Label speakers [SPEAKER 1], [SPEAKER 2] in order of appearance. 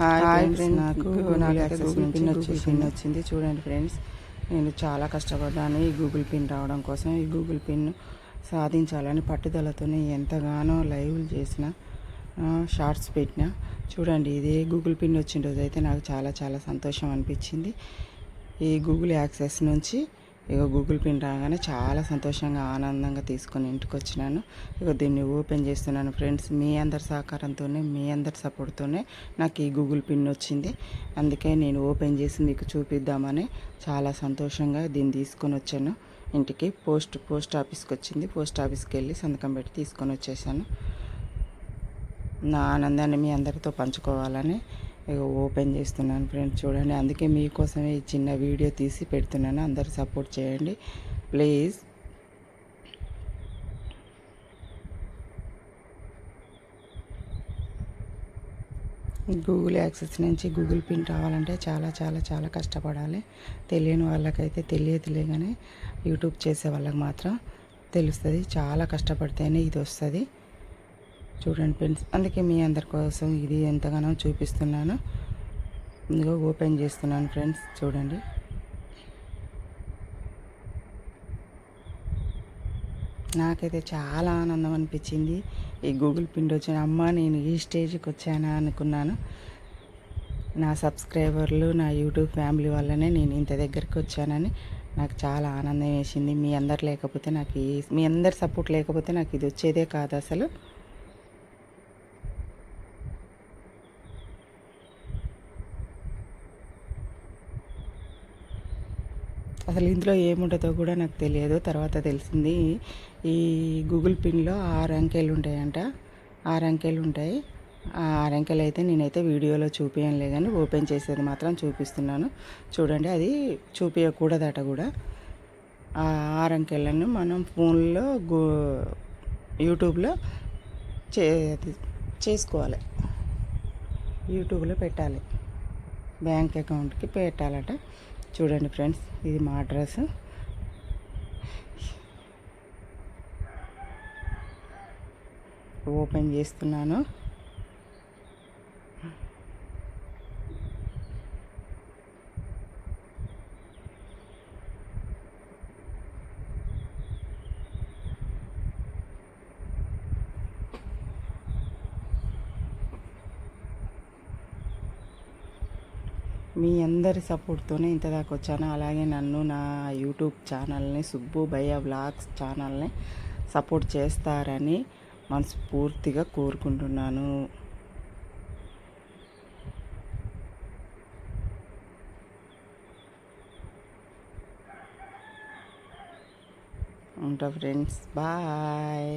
[SPEAKER 1] Hi friends నాకు నాకైతే Google pin వచ్చేసి పిన్ వచ్చింది. చూడండి ఫ్రెండ్స్ నేను చాలా కష్టపడ్డాను ఈ గూగుల్ పిన్ రావడం కోసం. ఈ గూగుల్ పిన్ సాధించాలని పట్టుదలతోనే ఎంతగానో లైవ్లు చేసిన షార్ట్స్ పెట్టిన. చూడండి ఇదే గూగుల్ పిన్ వచ్చిన రోజు అయితే నాకు చాలా చాలా సంతోషం అనిపించింది. ఈ గూగుల్ యాక్సెస్ నుంచి ఇక గూగుల్ పిన్ రాగానే చాలా సంతోషంగా ఆనందంగా తీసుకొని ఇంటికి వచ్చినాను ఇక దీన్ని ఓపెన్ చేస్తున్నాను ఫ్రెండ్స్. మీ అందరి సహకారంతోనే మీ అందరి సపోర్ట్తోనే నాకు ఈ గూగుల్ పిన్ వచ్చింది. అందుకే నేను ఓపెన్ చేసి మీకు చూపిద్దామని చాలా సంతోషంగా దీన్ని తీసుకొని వచ్చాను. ఇంటికి పోస్ట్ పోస్ట్ ఆఫీస్కి వచ్చింది. పోస్ట్ ఆఫీస్కి వెళ్ళి సంతకం పెట్టి తీసుకొని వచ్చేసాను. నా ఆనందాన్ని మీ అందరితో పంచుకోవాలని ఇక ఓపెన్ చేస్తున్నాను ఫ్రెండ్స్ చూడండి. అందుకే మీకోసమే ఈ చిన్న వీడియో తీసి పెడుతున్నాను. అందరు సపోర్ట్ చేయండి. ప్లీజ్. గూగుల్ యాక్సెస్ నుంచి గూగుల్ పిన్ రావాలంటే చాలా చాలా చాలా కష్టపడాలి. తెలియని వాళ్ళకైతే తెలియదులే కానీ యూట్యూబ్ చేసే వాళ్ళకి మాత్రం తెలుస్తుంది. చాలా కష్టపడితేనే ఇది వస్తుంది. చూడండి ఫ్రెండ్స్ అందుకే మీ అందరి కోసం ఇది ఎంతగానో చూపిస్తున్నాను. ముందుగా ఓపెన్ చేస్తున్నాను ఫ్రెండ్స్ చూడండి. నాకైతే చాలా ఆనందం అనిపించింది. ఈ గూగుల్ పిండి వచ్చిన అమ్మ నేను ఈ స్టేజ్కి వచ్చానా అనుకున్నాను. నా సబ్స్క్రైబర్లు నా యూట్యూబ్ ఫ్యామిలీ వల్లనే నేను ఇంత దగ్గరికి వచ్చానని నాకు చాలా ఆనందం వేసింది. మీ అందరు లేకపోతే నాకు ఈ- మీ అందరి సపోర్ట్ లేకపోతే నాకు ఇది వచ్చేదే కాదు అసలు. అసలు ఇందులో ఏముంటుందో కూడా నాకు తెలియదు. తర్వాత తెలిసింది ఈ గూగుల్ పిన్లో ఆరు అంకెలు ఉంటాయంట. ఆరు అంకెలు ఉంటాయి. ఆ ఆరు అంకెలు అయితే నేనైతే వీడియోలో చూపించలే కానీ ఓపెన్ చేసేది మాత్రం చూపిస్తున్నాను. చూడండి అది చూపించకూడదట కూడా. ఆ ఆరు అంకెలను మనం ఫోన్లో గూ యూట్యూబ్లో చే చేసుకోవాలి. యూట్యూబ్లో పెట్టాలి. బ్యాంక్ అకౌంట్కి పెట్టాలట. చూడండి ఫ్రెండ్స్ ఇది మా అడ్రస్. ఓపెన్ చేస్తున్నాను. మీ అందరి సపోర్ట్తోనే ఇంత దాకా వచ్చాను. అలాగే నన్ను నా యూట్యూబ్ ఛానల్ని సుబ్బు భయ్య వ్లాగ్స్ ఛానల్ని సపోర్ట్ చేస్తారని మనస్ఫూర్తిగా కోరుకుంటున్నాను. ఉంటా ఫ్రెండ్స్. బాయ్.